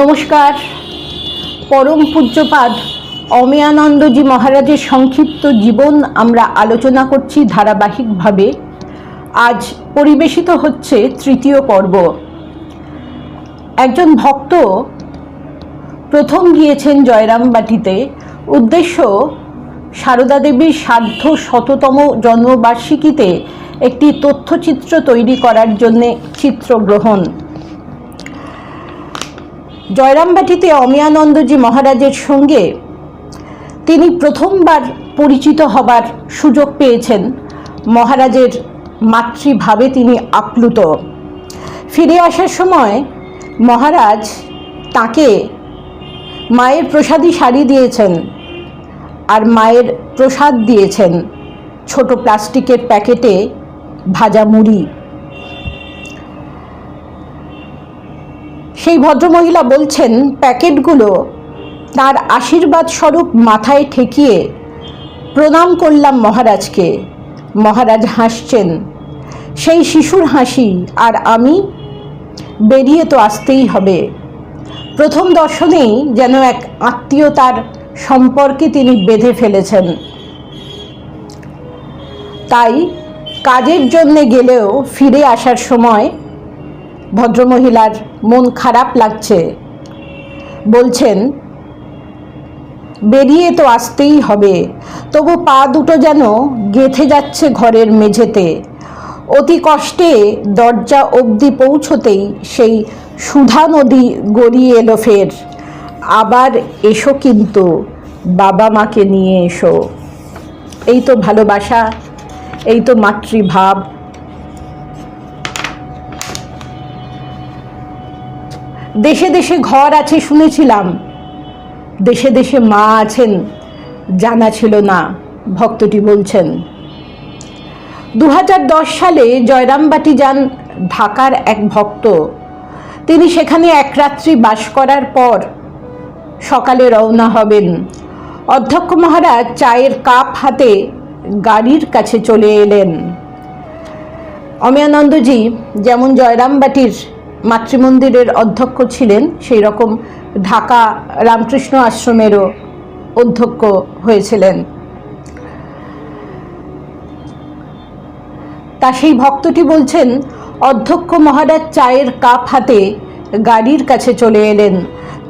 নমস্কার। পরম পূজ্যপাদ অমেয়ানন্দজি মহারাজের সংক্ষিপ্ত জীবন আমরা আলোচনা করছি ধারাবাহিকভাবে। আজ পরিবেশিত হচ্ছে তৃতীয় পর্ব। একজন ভক্ত প্রথম গিয়েছেন জয়রামবাটিতে। উদ্দেশ্য সারদা দেবীর সাধ্য শততম জন্মবার্ষিকীতে একটি তথ্যচিত্র তৈরি করার জন্যে চিত্রগ্রহণ। জয়রামবাটিতে অমিয়ানন্দজি মহারাজের সঙ্গে তিনি প্রথমবার পরিচিত হবার সুযোগ পেয়েছেন। মহারাজের মাতৃভাবে তিনি আপ্লুত। ফিরে আসার সময় মহারাজ তাকে মায়ের প্রসাদী শাড়ি দিয়েছেন আর মায়ের প্রসাদ দিয়েছেন ছোট প্লাস্টিকের প্যাকেটে ভাজা মুড়ি। সেই ভদ্রমহিলা বলছেন, প্যাকেটগুলো তার আশীর্বাদ স্বরূপ মাথায় ঠেকিয়ে প্রণাম করলাম মহারাজকে। মহারাজ হাসছেন। সেই শিশুর হাসি আর আমি বেরিয়ে তো আসতেই হবে। প্রথম দর্শনেই যেন এক আত্মীয়তার সম্পর্কে তিনি বেঁধে ফেলেছেন। তাই কাজের জন্যে গেলেও ফিরে আসার সময় ভদ্রমহিলার মন খারাপ লাগছে। বলছেন, বেরিয়ে তো আসতেই হবে। তবু পা দুটো যেন গেথে যাচ্ছে ঘরের মেঝেতে। অতি কষ্টে দরজা অবধি পৌঁছতেই সেই সুধা নদী গড়িয়ে এলো ফের। আবার এসো কিন্তু, বাবা মাকে নিয়ে এসো। এই তো ভালোবাসা, এই তো মাতৃভাব। দেশে দেশে ঘর আছে শুনেছিলাম। দেশে দেশে মা আছেন, জানা ছিল না, ভক্তটি বলছেন। দু হাজার দশ সালে জয়রামবাটি যান ঢাকার এক ভক্ত। তিনি সেখানে এক রাত্রি বাস করার পর সকালে রওনা হবেন। অধ্যক্ষ মহারাজ চায়ের কাপ হাতে গাড়ির কাছে চলে এলেন। অমিয়ানন্দজি, যেমন জয়রামবাটির মাতৃমন্দিরের অধ্যক্ষ ছিলেন সেই রকম ঢাকা রামকৃষ্ণ আশ্রমেরও অধ্যক্ষ হয়েছিলেন। তা সেই ভক্তটি বলছেন, অধ্যক্ষ মহারাজ চায়ের কাপ হাতে গাড়ির কাছে চলে এলেন।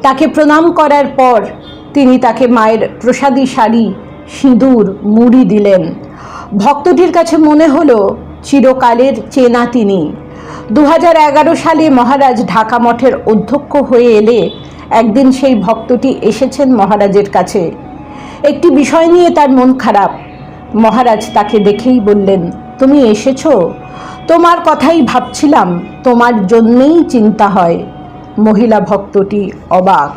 তাকে প্রণাম করার পর তিনি তাকে মায়ের প্রসাদী শাড়ি, সিঁদুর, মুড়ি দিলেন। ভক্তটির কাছে মনে হলো, চিরকালের চেনা তিনি। দু হাজার এগারো সালে মহারাজ ঢাকা মঠের অধ্যক্ষ হয়ে এলে একদিন সেই ভক্তটি এসেছেন মহারাজের কাছে। একটি বিষয় নিয়ে তার মন খারাপ। মহারাজ তাকে দেখেই বললেন, তুমি এসেছ? তোমার কথাই ভাবছিলাম, তোমার জন্যেই চিন্তা হয়। মহিলা ভক্তটি অবাক।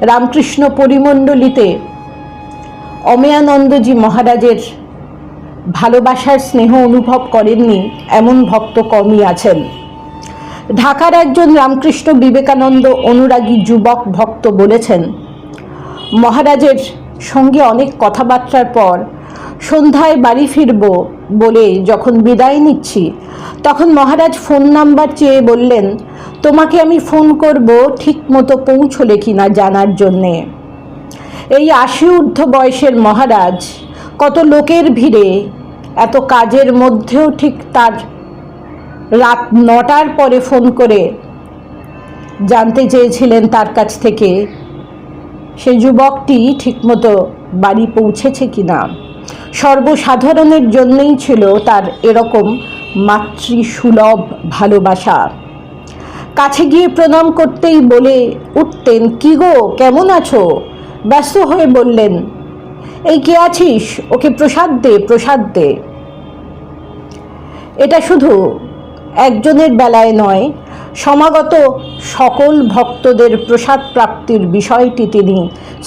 রামকৃষ্ণ পরিমণ্ডলিতে অমেয়ানন্দজি মহারাজের ভালোবাসার স্নেহ অনুভব করেননি এমন ভক্ত কমই আছেন। ঢাকার একজন রামকৃষ্ণ বিবেকানন্দ অনুরাগী যুবক ভক্ত বলেছেন, মহারাজের সঙ্গে অনেক কথাবার্তার পর সন্ধ্যায় বাড়ি ফিরব বলে যখন বিদায় নিচ্ছি, তখন মহারাজ ফোন নাম্বার চেয়ে বললেন, তোমাকে আমি ফোন করব ঠিক মতো পৌঁছলে কিনা জানার জন্যে। এই আশি ঊর্ধ্ব বয়সের মহারাজ কত লোকের ভিড়ে, এত কাজের মধ্যেও ঠিক তার রাত নটার পরে ফোন করে জানতে চেয়েছিলেন তার কাছ থেকে, সে যুবকটি ঠিকমতো বাড়ি পৌঁছেছে কি না সর্বসাধারণের জন্যই ছিল তার এরকম মাতৃসুলভ ভালোবাসা। কাছে গিয়ে প্রণাম করতেই বলে উঠতেন, কি গো, কেমন আছো? ব্যস্ত হয়ে বললেন এই কে আছিস? ওকে প্রসাদ দে প্রসাদ দে। এটা শুধু একজনের বেলায় নয়, সমাগত সকল ভক্তদের প্রসাদ প্রাপ্তির বিষয়টি তিনি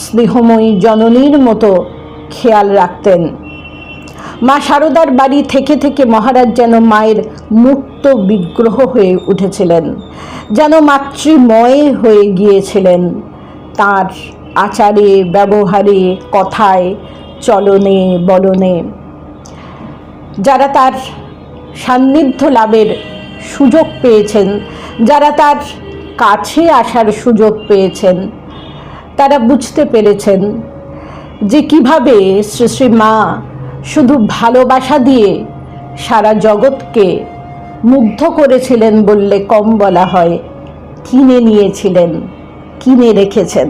স্নেহময়ী জননীর মতো খেয়াল রাখতেন। মা শারদার বাড়ি থেকে থেকে মহারাজ যেন মায়ের মুক্ত বিগ্রহ হয়ে উঠেছিলেন, যেন মাতৃময় হয়ে গিয়েছিলেন তার আচারে, ব্যবহারে, কথায়, চলনে, বলনে। যারা তার সান্নিধ্য লাভের সুযোগ পেয়েছেন, যারা তার কাছে আসার সুযোগ পেয়েছেন, তারা বুঝতে পেরেছেন যে কীভাবে শ্রী শ্রী মা শুধু ভালোবাসা দিয়ে সারা জগৎকে মুগ্ধ করেছিলেন বললে কম বলা হয়, কিনে নিয়েছিলেন, কিনে রেখেছেন।